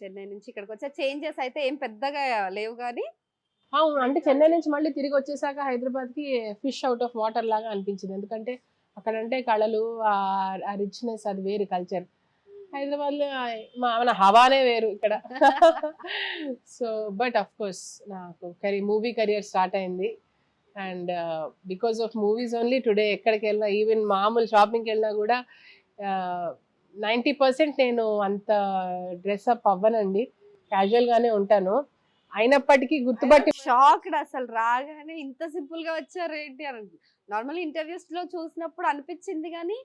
చెన్నై నుంచి ఇక్కడికి వచ్చా చేంజెస్ అయితే ఏం పెద్దగా లేవు కానీ అవును. అంటే చెన్నై నుంచి మళ్ళీ తిరిగి వచ్చేసాక హైదరాబాద్కి ఫిష్ అవుట్ ఆఫ్ వాటర్ లాగా అనిపించింది. ఎందుకంటే అక్కడ అంటే కళలు ఆ రిచ్నెస్ అది వేరు కల్చర్ హైదరాబాద్లో మా మన హవానే వేరు ఇక్కడ. సో బట్ అఫ్ కోర్స్ నాకు కరీ మూవీ కెరియర్ స్టార్ట్ అయింది. And because of movies only today ఎక్కడికి వెళ్ళినా ఈవెన్ మామూలు షాపింగ్కి వెళ్ళినా కూడా నైంటీ పర్సెంట్ నేను అంత డ్రెస్అప్ అవ్వనండి. Casual గానే ఉంటాను. అయినప్పటికీ గుర్తుపట్టి షాక్డ్ అసలు రాగానే ఇంత సింపుల్గా వచ్చారు ఏంటి అని నార్మల్ ఇంటర్వ్యూస్లో చూసినప్పుడు అనిపించింది కానీ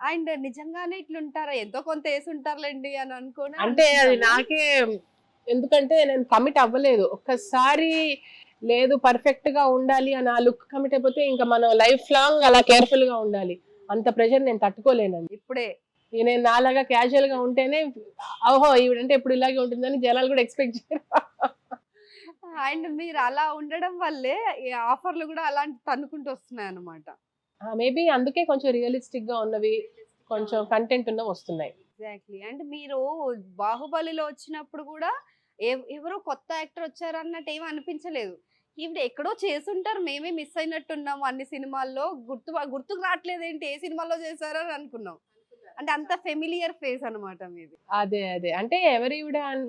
అండ్ నిజంగానే ఇట్లుంటారా. ఎంతో కొంత వేసి ఉంటారులేండి అని అనుకోని అంటే అది. నాకే ఎందుకంటే నేను కమిట్ అవ్వలేదు. ఒక్కసారి లేదు పర్ఫెక్ట్గా ఉండాలి అని ఆ లుక్ కమిట్ అయిపోతే ఇంకా మనం లైఫ్ లాంగ్ అలా కేర్ఫుల్గా ఉండాలి. అంత ప్రెషర్ నేను తట్టుకోలేనండి. ఇప్పుడే నేను నాలాగా క్యాజువల్గా ఉంటేనే ఓహో ఈవిడంటే ఇప్పుడు ఇలాగే ఉంటుందని జనాలు కూడా ఎక్స్పెక్ట్ చేయరు. అండ్ మీరు అలా ఉండడం వల్లే ఈ ఆఫర్లు కూడా అలాంటి తన్నుకుంటూ వస్తున్నాయి అనమాట మేబీ అందుకే కొంచెం రియలిస్టిక్గా ఉన్నవి కొంచెం కంటెంట్ ఉన్నవి వస్తున్నాయి. ఎగ్జాక్ట్లీ అండ్ మీరు బాహుబలిలో వచ్చినప్పుడు కూడా ఎవ- ఎవరో కొత్త యాక్టర్ వచ్చారు అన్నట్టు ఏమీ అనిపించలేదు. ఈవిడ ఎక్కడో చేసుంటారు మేమే మిస్ అయినట్టున్నాము అన్ని సినిమాల్లో. గుర్తు గుర్తుకు రావట్లేదు ఏంటి ఏ సినిమాలో చేశారో అని అనుకున్నాం. అంటే అంత ఫెమిలియర్ ఫేస్ అన్నమాట మీది. అదే అదే. అంటే ఎవరి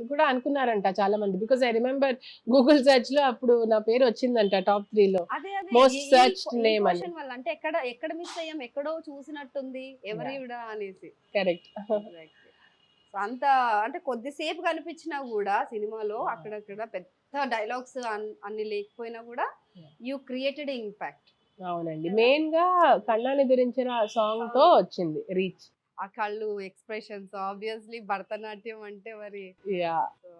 కూడా అనుకున్నారంట చాలా మంది బికాస్ ఐ రిమెంబర్ గూగుల్ సెర్చ్లో అప్పుడు నా పేరు వచ్చిందంట టాప్ త్రీ లో. క్వ- ఈ name అని. అంటే ఎక్కడ ఎక్కడ మిస్ అయ్యాం ఎక్కడో చూసినట్టుంది ఎవరి అనేసి. కరెక్ట్ అంత అంటే కొద్దిసేపు కనిపించినా కూడా సినిమాలో. అక్కడక్కడ పెద్ద డైలాగ్స్ అన్ని లేకపోయినా కూడా. యూ క్రియేటెడ్ ఇంపాక్ట్ అవునండి. మెయిన్గా కళ్ళాన్ని ధరించిన సాంగ్తో వచ్చింది రీచ్ ఆ కళ్ళు ఎక్స్ప్రెషన్స్. ఆబ్వియస్లీ భరతనాట్యం అంటే మరి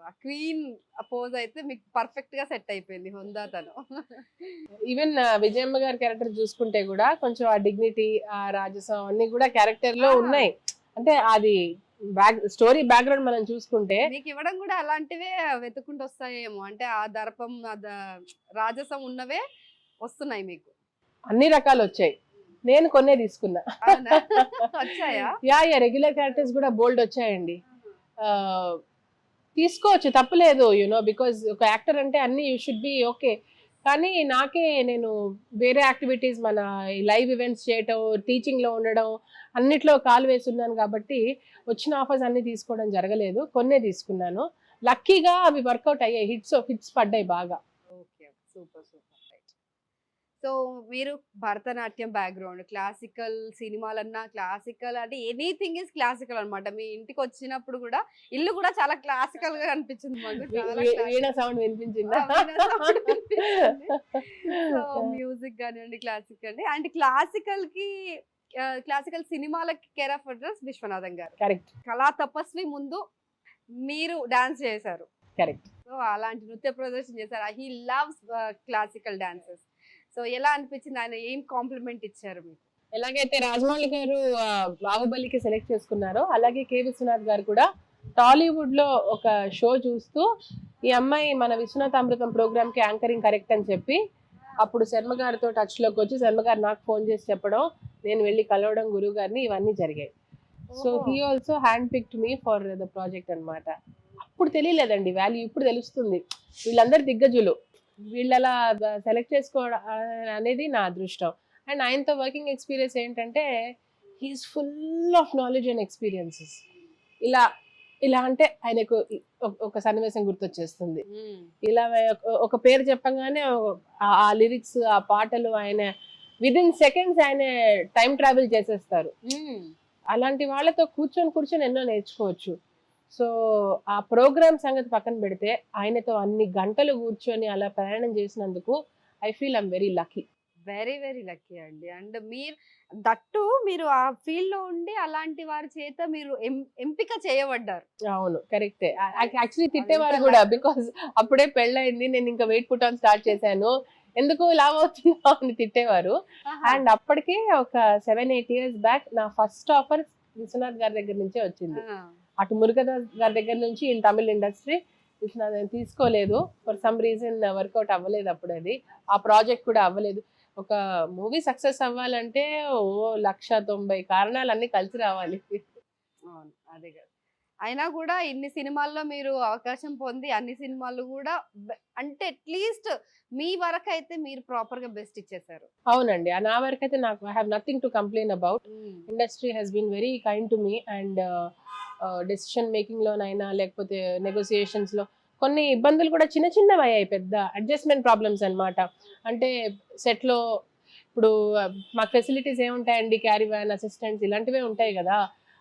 ఆ క్వీన్ పోజ్ అయితే మీకు పర్ఫెక్ట్గా సెట్ అయిపోయింది హుందాతను ఈవెన్ విజయమ్మ గారి క్యారెక్టర్ చూసుకుంటే కూడా కొంచెం ఆ డిగ్నిటీ ఆ రాజసం అన్ని కూడా క్యారెక్టర్లో. ఉన్నాయి. అంటే అది బ్యాక్ స్టోరీ బ్యాక్గ్రౌండ్ మనం చూసుకుంటే మీకు ఇవ్వడం కూడా అలాంటివే వెతుకుంటూ వస్తాయేమో. అంటే ఆ దర్పం రాజసం ఉన్నవే వస్తున్నాయి మీకు. అన్ని రకాలు వచ్చాయి నేను కొన్నే తీసుకున్నా. యా యా రెగ్యులర్ క్యారెక్టర్స్ కూడా బోల్డ్ వచ్చాయండి. తీసుకోవచ్చు తప్పులేదు యూనో బికాజ్ ఒక యాక్టర్ అంటే అన్ని యూ షుడ్ బి ఓకే కానీ నాకే నేను వేరే యాక్టివిటీస్ మన లైవ్ ఈవెంట్స్ చేయటం teaching లో ఉండడం అన్నిట్లో కాలు వేసి ఉన్నాను కాబట్టి వచ్చిన ఆఫర్స్ అన్ని తీసుకోవడం జరగలేదు. కొన్నే తీసుకున్నాను. లక్కీగా అవి వర్కౌట్ అయ్యాయి హిట్స్ హిట్స్ పడ్డాయి బాగా. ఓకే సూపర్ సూపర్ సో మీరు భరతనాట్యం బ్యాక్గ్రౌండ్ క్లాసికల్ సినిమాలన్నా క్లాసికల్ అంటే ఎనీథింగ్ ఇస్ క్లాసికల్ అన్నమాట. మీ ఇంటికి వచ్చినప్పుడు కూడా ఇల్లు కూడా చాలా క్లాసికల్గా అనిపించింది మాకు. సౌండ్ వినిపించిందా. సో మ్యూజిక్ కానివ్వండి క్లాసిక్ అండి. అండ్ క్లాసికల్కి క్లాసికల్ సినిమాలకి కేర్ ఆఫ్ అడ్రస్ విశ్వనాథం గారు. కరెక్ట్ కళా తపస్వి ముందు మీరు డాన్స్ చేశారు. కరెక్ట్ సో అలాంటి నృత్య ప్రదర్శన చేశారు. He loves classical dances so ఎలా అనిపించింది? ఆయన ఏం కాంప్లిమెంట్ ఇచ్చారు మీకు? ఎలాగైతే రాజమౌళి గారు బాహుబలికి సెలెక్ట్ చేసుకున్నారో అలాగే కే. విశ్వనాథ్ గారు కూడా టాలీవుడ్లో ఒక షో చూస్తూ ఈ అమ్మాయి మన విశ్వనాథ్ అమృతం ప్రోగ్రామ్కి యాంకరింగ్ కరెక్ట్ అని చెప్పి అప్పుడు శర్మ గారితో టచ్లోకి వచ్చి శర్మ గారు నాకు ఫోన్ చేసి చెప్పడం నేను వెళ్ళి కలవడం గురువు గారిని ఇవన్నీ జరిగాయి. So. He also hand picked me for the project అన్నమాట. అప్పుడు తెలియలేదండి వాల్యూ ఇప్పుడు తెలుస్తుంది. వీళ్ళందరూ దిగ్గజులు. వీళ్ళలా సెలెక్ట్ చేసుకోవడం అనేది నా అదృష్టం. అండ్ ఆయనతో వర్కింగ్ ఎక్స్పీరియన్స్ ఏంటంటే he's full of knowledge and experiences ఇలా ఇలా అంటే ఆయనకు ఒక- సన్నివేశం గుర్తొచ్చేస్తుంది. ఇలా ఒక- పేరు చెప్పగానే ఆ- లిరిక్స్ ఆ పాటలు ఆయన విదిన్ సెకండ్స్ ఆయన టైం ట్రావెల్ చేసేస్తారు. అలాంటి వాళ్ళతో కూర్చొని కూర్చొని ఎన్నో నేర్చుకోవచ్చు. సో ఆ ప్రోగ్రామ్ సంగతి పక్కన పెడితే ఆయనతో అన్ని గంటలు కూర్చొని అలా ప్రయాణం చేసినందుకు I feel I'm very lucky. Very very lucky అండి. అండ్ మీరు దట్టు మీరు ఆ ఫీల్డ్లో ఉండి అలాంటి వారి చేత మీరు ఎంపిక చేయబడ్డారు. అవును కరెక్టే. యాక్చువల్లీ తిట్టేవారు కూడా. బికాస్ అప్పుడే పెళ్ళయింది నేను ఇంకా వెయిట్ పుట్ ఆన్ స్టార్ట్ చేశాను. ఎందుకు ఇలా అవుతున్నావు అని తిట్టేవారు. అండ్ అప్పటికే ఒక సెవెన్ ఎయిట్ ఇయర్స్ బ్యాక్ నా ఫస్ట్ ఆఫర్ విశ్వనాథ్ గారి దగ్గర నుంచే వచ్చింది. అటు మురుగదాస్ గారి దగ్గర నుంచి ఇన్ తమిళ్ ఇండస్ట్రీ విశ్వనాథ్ నేను తీసుకోలేదు. ఫర్ సమ్ రీజన్ వర్కౌట్ అవ్వలేదు అప్పుడు అది. ఆ ప్రాజెక్ట్ కూడా అవ్వలేదు. ఒక మూవీ సక్సెస్ అవ్వాలంటే ఓ లక్ష తొంభై కారణాలు అన్ని కలిసి రావాలి. అవును అదే కదా. అయినా కూడా ఇన్ని సినిమాల్లో మీరు అవకాశం పొంది అన్ని సినిమాలు కూడా అంటే అట్లీస్ట్ మీ వరకు అయితే మీరు ప్రాపర్గా బెస్ట్ ఇచ్చేసారు. అవునండి. నా వరకు అయితే నాకు I have nothing to complain about industry he's been very kind to me and decision making లోనైనా లేకపోతే negotiations లో కొన్ని ఇబ్బందులు కూడా చిన్న చిన్నవి అయ్యాయి పెద్ద అడ్జస్ట్మెంట్ ప్రాబ్లమ్స్ అన్నమాట. అంటే set లో ఇప్పుడు మాకు ఫెసిలిటీస్ ఏముంటాయండి? క్యారీ వ్యాన్ అసిస్టెంట్స్ ఇలాంటివే ఉంటాయి కదా.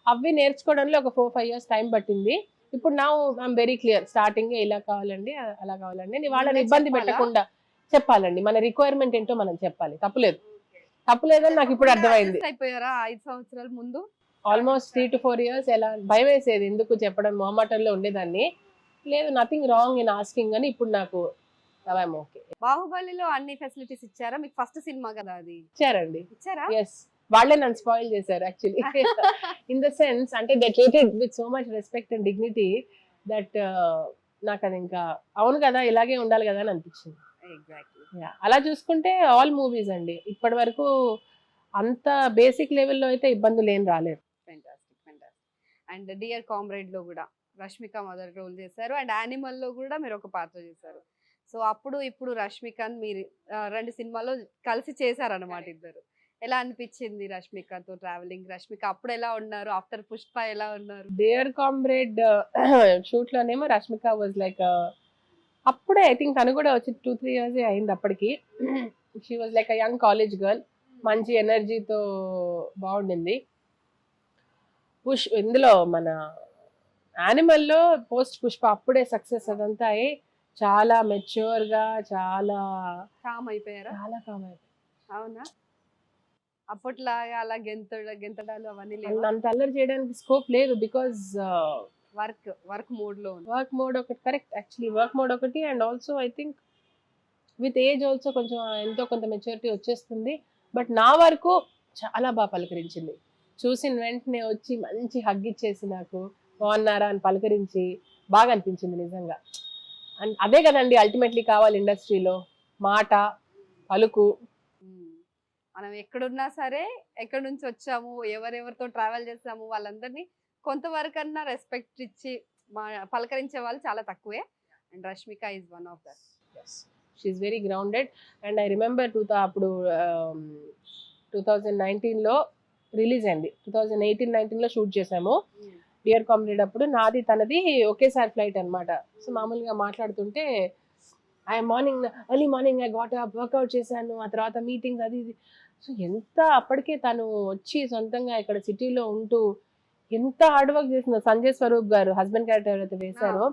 అవి నేర్చుకోవడంలో ఒక ఫోర్ ఫైవ్ ఇయర్స్ టైం పట్టింది. ఇప్పుడు నా ఐఎమ్ వెరీ క్లియర్ స్టార్టింగ్ ఇలా కావాలండి అలా కావాలండి వాళ్ళని ఇబ్బంది? పెట్టకుండా చెప్పాలండి. మన రిక్వైర్మెంట్ ఏంటో మనం చెప్పాలి. తప్పులేదు. తప్పులేదని నాకు ఇప్పుడు అర్థమైంది. అయిపోయారా ఐదు సంవత్సరాల ముందు? Almost three to four years ఎలా భయం వేసేది ఎందుకు చెప్పడం మొహమాటంలో ఉండేదాన్ని. లేదు నథింగ్ రాంగ్ ఇన్ ఆస్కింగ్ అని ఇప్పుడు నాకు ఓకే బాహుబలిలో అన్ని ఫెసిలిటీస్ ఇచ్చారా? మీకు ఫస్ట్ సినిమా కదా అది? ఇచ్చారండి. ఇచ్చారా? ఎస్ వాళ్ళే నన్ను స్పాయిల్ చేశారు యాక్చువల్లీ ఇన్ ద సెన్స్ అంటే they treated with so much respect and dignity that నాకు అది ఇంకా అవును కదా ఇలాగే ఉండాలి కదా అని అనిపించింది. అలా చూసుకుంటే ఆల్ మూవీస్ అండి. ఇప్పటి వరకు అంత బేసిక్ లెవెల్లో అయితే ఇబ్బందులు ఏం రాలేదు. అండ్ డియర్ కామ్రేడ్లో కూడా రష్మిక మొదటి రోల్ చేశారు. అండ్ యానిమల్లో కూడా మీరు ఒక పాత్ర చేశారు. సో అప్పుడు ఇప్పుడు రష్మికన్ మీరు రెండు సినిమాల్లో కలిసి చేశారన్నమాట ఇద్దరు. ఎలా అనిపించింది రష్మికతో ట్రావెలింగ్? రష్మిక అప్పుడు ఎలా ఉన్నారు? ఆఫ్టర్ పుష్ప ఎలా ఉన్నారు? డియర్ కామ్రేడ్ షూట్ లోనేమో రష్మిక వాజ్ లైక్ అప్పుడే ఐ థింక్ తను కూడా వచ్చి టూ త్రీ ఇయర్స్ అయింది అప్పటికి. She was like a young college girl మంచి ఎనర్జీతో బాగుండింది. పుష్ ఇందులో మన యానిమల్లో పోస్ట్ పుష్ప అప్పుడే సక్సెస్ అదంతా అయ్యి చాలా మెచ్యూర్గా చాలా కామ్ అయిపోయారా? చాలా కామ్ అవునా? అప్పట్లాగా అలా గెంతడ గెంతడాలు అవన్నీ లేవు? అంత అల్లరి చేయడానికి స్కోప్ లేదు బికాజ్ వర్క్ వర్క్ మోడ్లో ఉంది. వర్క్ మోడ్ ఒకటి కరెక్ట్ యాక్చువల్లీ వర్క్ మోడ్ ఒకటి and also I think with age also కొంచెం ఎంతో కొంత మెచ్యూరిటీ వచ్చేస్తుంది. బట్ నా వరకు చాలా బాగా పలకరించింది. చూసిన వెంటనే వచ్చి మంచి హగ్ ఇచ్చేసి నాకు బాగున్నారా? అని పలకరించి బాగా అనిపించింది నిజంగా. అండ్ అదే కదండి అల్టిమేట్లీ కావాలి ఇండస్ట్రీలో మాట పలుకు. మనం ఎక్కడున్నా సరే ఎక్కడి నుంచి వచ్చాము ఎవరెవరితో ట్రావెల్ చేస్తాము వాళ్ళందరినీ కొంతవరకు అన్నా రెస్పెక్ట్ ఇచ్చి పలకరించే వాళ్ళు చాలా తక్కువే. And Rashmika is one of that she very grounded and I remember two అప్పుడు టూ థౌజండ్ నైన్టీన్లో రిలీజ్ అయింది. టూ థౌజండ్ ఎయిటీన్ నైన్టీన్లో షూట్ చేసాము. డియర్ కామ్రేడ్ అప్పుడు నాది తనది ఒకేసారి ఫ్లైట్ అన్నమాట. సో మామూలుగా మాట్లాడుతుంటే I morning early morning I got workout చేశాను ఆ తర్వాత మీటింగ్స్ అది ఇది. సో ఎంత అప్పటికే తను వచ్చి సొంతంగా ఇక్కడ సిటీలో ఉంటూ ఎంత హార్డ్ వర్క్ చేసిందో సంజయ్ స్వరూప్ గారు హస్బెండ్ క్యారెక్టర్ ఎవరైతే వేశారో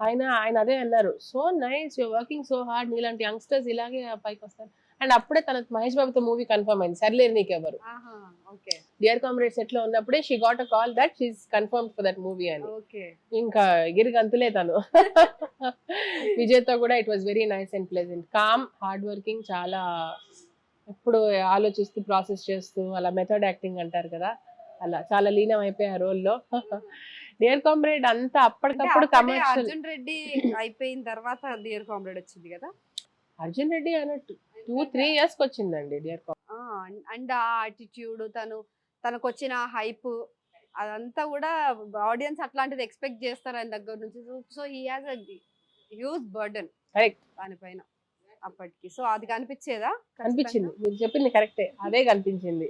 ఆయన ఆయన అదే అన్నారు. So nice you working so hard నీలాంటి యంగ్స్టర్స్ ఇలాగే పైకి వస్తారు అండ్ అప్పుడే తన మహేష్ బాబుతో మూవీ కన్ఫర్మ్ అయింది. సర్లేరు నీకెవరు డియర్ కామ్రేడ్ సెట్లో ఉన్నప్పుడే she got a call that she's confirm for that movie అని. ఇంకా ఎగిరి గంతులే తను. విజయ్తో కూడా it was very nice and pleasant calm hard working చాలా ఎప్పుడు ఆలోచిస్తూ ప్రాసెస్ చేస్తూ అలా మెథడ్ యాక్టింగ్ అంటారు కదా అలా చాలా లీనం అయిపోయి ఆ రోల్లో డియర్ కామ్రేడ్ అంతా అప్పటికప్పుడు కమర్షియల్ అర్జున్ రెడ్డి అయిపోయిన తర్వాత డియర్ కామ్రేడ్ వచ్చింది కదా? అర్జున్ రెడ్డి అన్నట్టు టూ త్రీ ఇయర్స్ వచ్చిందండి డియర్ అండ్ ఆ ఆటిట్యూడ్ తను తనకు వచ్చిన హైప్ అదంతా కూడా ఆడియన్స్ అట్లాంటిది ఎక్స్పెక్ట్ చేస్తారు ఆయన దగ్గర నుంచి. So he has huge burden. దానిపైన అప్పటికి. సో అది కనిపించేదా? కనిపించింది. మీరు చెప్పింది కరెక్టే. అదే కనిపించింది.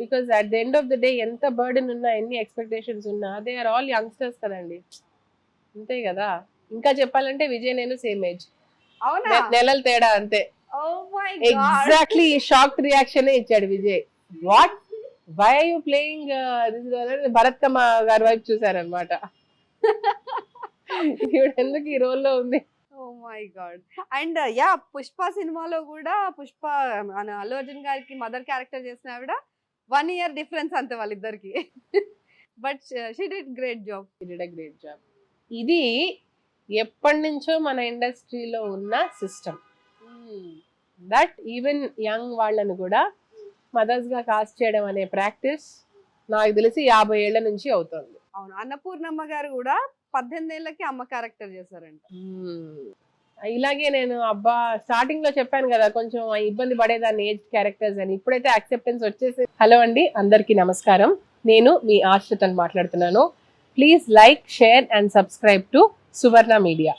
Because at the end of the day ఎంత బర్డెన్ ఉన్నా ఎన్ని ఎక్స్పెక్టేషన్స్ ఉన్నా దే ఆర్ ఆల్ యంగ్స్టర్స్ కదండి. అంతే కదా. ఇంకా చెప్పాలంటే విజయ్ నేను సేమ్ ఏజ్ అవునా? నెలల తేడా అంతే. ఎగ్జాక్ట్లీ షాక్ రియాక్షన్ ఇచ్చాడు Vijay. What why you playing Bharat Kamma గారి వైపు చూసారనమాట ఈవిడ ఎందుకు ఈ రోల్లో ఉంది? ఓ my god and ya Pushpa సినిమాలో కూడా పుష్ప మన అల్లు అర్జున్ గారికి మదర్ క్యారెక్టర్ చేసిన ఆవిడ వన్ ఇయర్ డిఫరెన్స్ అంతే వాళ్ళిద్దరికి. But she did great job great job ఇది ఎప్పటి నుంచో మన ఇండస్ట్రీలో ఉన్న సిస్టమ్ దట్ ఈవెన్ యంగ్ వాళ్ళని కూడా మదర్స్గా కాస్ట్ చేయడం అనే ప్రాక్టీస్ నాకు తెలిసి యాభై ఏళ్ళ నుంచి అవుతుంది. అవును. అన్నపూర్ణమ్మ గారు కూడా పద్దెనిమిది ఏళ్ళకి అమ్మ క్యారెక్టర్ చేశారంట. ఇలాగే నేను అబ్బా స్టార్టింగ్లో చెప్పాను కదా కొంచెం ఇబ్బంది పడేదాన్ని ఏజ్ క్యారెక్టర్స్ అని. ఇప్పుడైతే యాక్సెప్టెన్స్ వచ్చేసి హలో అండి అందరికీ నమస్కారం. నేను మీ ఆశ్రిత్ అని మాట్లాడుతున్నాను. Please like share and subscribe to Suvarna media